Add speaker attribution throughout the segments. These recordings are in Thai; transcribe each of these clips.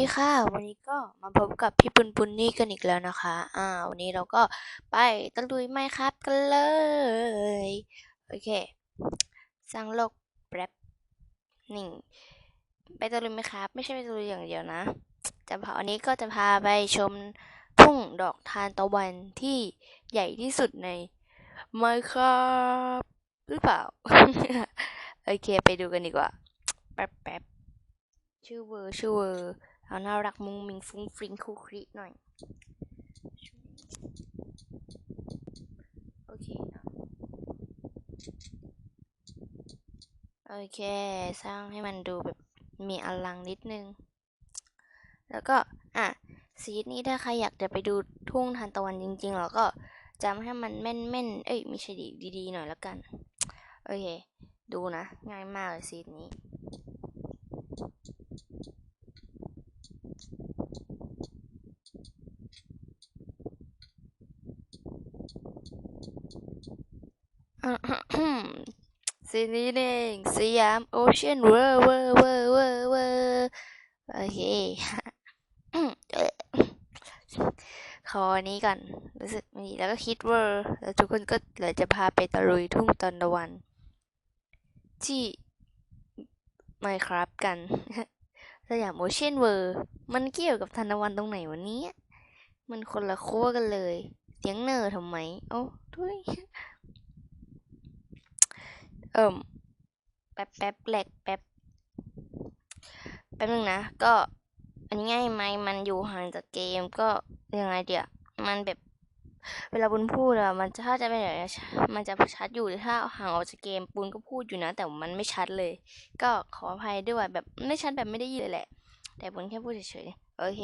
Speaker 1: ดีค่ะ วันนี้ก็มาพบกับพี่ปุนปุนนี่กันอีกแล้วนะคะ อ่า วันนี้เราก็ไปตะลุยไมครับกันเลย โอเค สร้างโลกแป๊บหนี่ง ไปตะลุยไหมครับ ไม่ใช่ไปตะลุยอย่างเดียวนะ จะพาวันนี้ก็จะพาไปชมทุ่งดอกทานตะวันที่ใหญ่ที่สุดในไมครับหรือเปล่า โอเค ไปดูกันดีกว่า แป๊บแป๊บชื่อเวอร์ชื่อเวอร์ เอาน่ารักมุงมิงฟุ้งฟริงคุกคริหน่อย โอเคโอเค สร้างให้มันดูแบบมีอลังนิดนึง แล้วก็ อะ ซีดนี้ถ้าใครอยากจะไปดูทุ่งทานตะวันจริงๆแล้วก็จำให้มันแม่นๆ เอ้ยไม่ใช่ดีดีๆ หน่อยแล้วกัน โอเค ดูนะ ง่ายมากเลยซีดนี้ ซีนี้นี่เองสยามโอเชียนเวอร์เวอร์เวอร์เวอร์เวอร์โอเคขอนี้ก่อนรู้สึกมีแล้วก็คิดเวอร์แล้วทุกคนก็เลยจะพาไปตะลุยทุ่งตอนตะวัน ที่ไม่ครับกันสยามโอเชียนเวอร์ มันเกี่ยวกับทันตะวันตรงไหนวะเนี้ มันคนละขั้วกันเลย เสียงเนอทำไม โอ้ทุย เอิ่มแป๊บแป๊บแหลกแป๊บแป๊บนึงนะ ก็ อันนี้ง่ายไหมมันอยู่ห่างจากเกมก็ยังไงเดี๋ยวมันแบบ เวลาบุญพูดอะมันถ้าจะเป็นแบบนี้มันจะชัดอยู่ถ้าห่างออกจากเกมปุนก็พูดอยู่นะ แต่มันไม่ชัดเลย ก็ขออภัยด้วยแบบไม่ชัดแบบไม่ได้ยินเลยแหละ แต่ปุนแค่พูดเฉยๆโอเค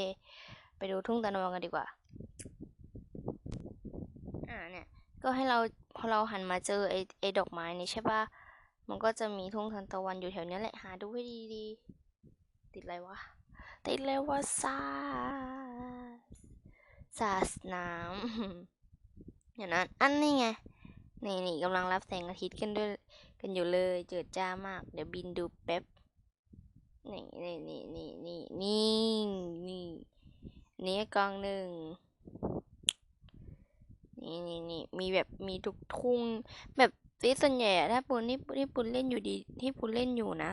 Speaker 1: ไปดูทุ่งตะวันกันดีกว่า อ่าเนี่ยก็ให้เราพอเราหันมาเจอไอ้ไอ้ดอกไม้นี่ใช่ป่ะ มันก็จะมีทุ่งทานตะวันอยู่แถวนี้แหละ หาดูให้ดีๆ ติดอะไรวะ ติดเลยว่าซาสาสน้ำอย่างนั้น อันนี้ไง นี่นี่กำลังรับแสงอาทิตย์กันด้วย กันอยู่เลย เจิดจ้ามาก เดี๋ยวบินดูแป๊บ นี่นี่นี่นี่นี่นี่นี่นี่กองหนึ่งนี่นี่นี่มีแบบมีทุกทุ่งแบบ ที่ส่วนใหญ่อะถ้าปุนที่ที่ปุนเล่นอยู่ดีที่ปุนเล่นอยู่นะ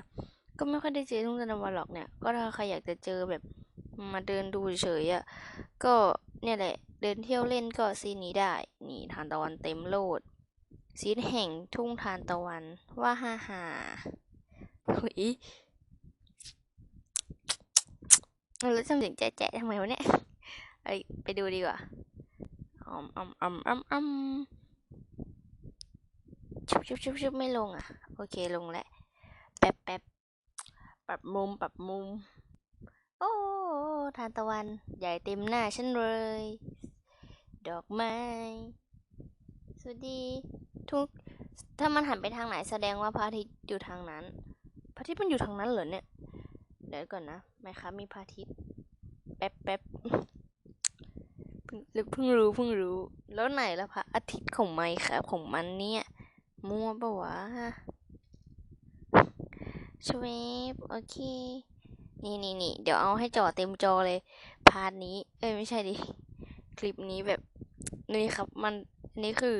Speaker 1: ก็ไม่ค่อยได้เจอทุ่งทานตะวันหรอกเนี่ย ก็ถ้าใครอยากจะเจอแบบมาเดินดูเฉยอะก็เนี่ยแหละ เดินเที่ยวเล่นก็ซีนี้ได้ นี่ทานตะวันเต็มโลด ซีนแห่งทุ่งทานตะวันว่าฮ่าฮ่าหุยแล้วจำเสียงแจ๊ะทำไมวะเนี่ยเอ้ยไปดูดีกว่าอมอมอมอมอม ชุบชุบชุบชุบไม่ลงอะ โอเคลงแล้วแป๊บแป๊บปรับมุมปรับมุม โอ้ทานตะวันใหญ่เต็มหน้าฉันเลย ดอกไม้สวัสดีทุก ถ้ามันหันไปทางไหนแสดงว่าพระอาทิตย์อยู่ทางนั้น พระอาทิตย์มันอยู่ทางนั้นเหรอเนี่ย เดี๋ยวก่อนนะไหมคะมีพระอาทิตย์แป๊บแป๊บเพิ่งเพิ่งรู้เพิ่งรู้ แล้วไหนละพระอาทิตย์ของไมค์ครับของมันเนี่ย มั่วปะวะชเวฟโอเค นี่นี่นี่เดี๋ยวเอาให้จอเต็มจอเลย พาร์ทนี้ เอ้ยไม่ใช่ดิ คลิปนี้แบบ นี่ครับมันนี่คือ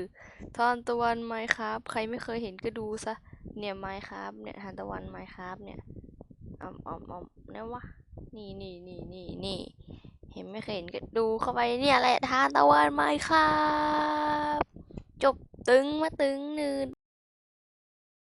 Speaker 1: ทานตะวันไมค์ครับใครไม่เคยเห็นก็ดูซะ เนี่ยไมค์ครับเนี่ยทานตะวันไมค์ครับเนี่ยอมอมอมเนี่ยวะนี่นี่นี่นี่นี่เห็นไม่เคยเห็นก็ดูเข้าไปเนี่ยแหละทานตะวันไมครับ จบตึงมาตึงนืน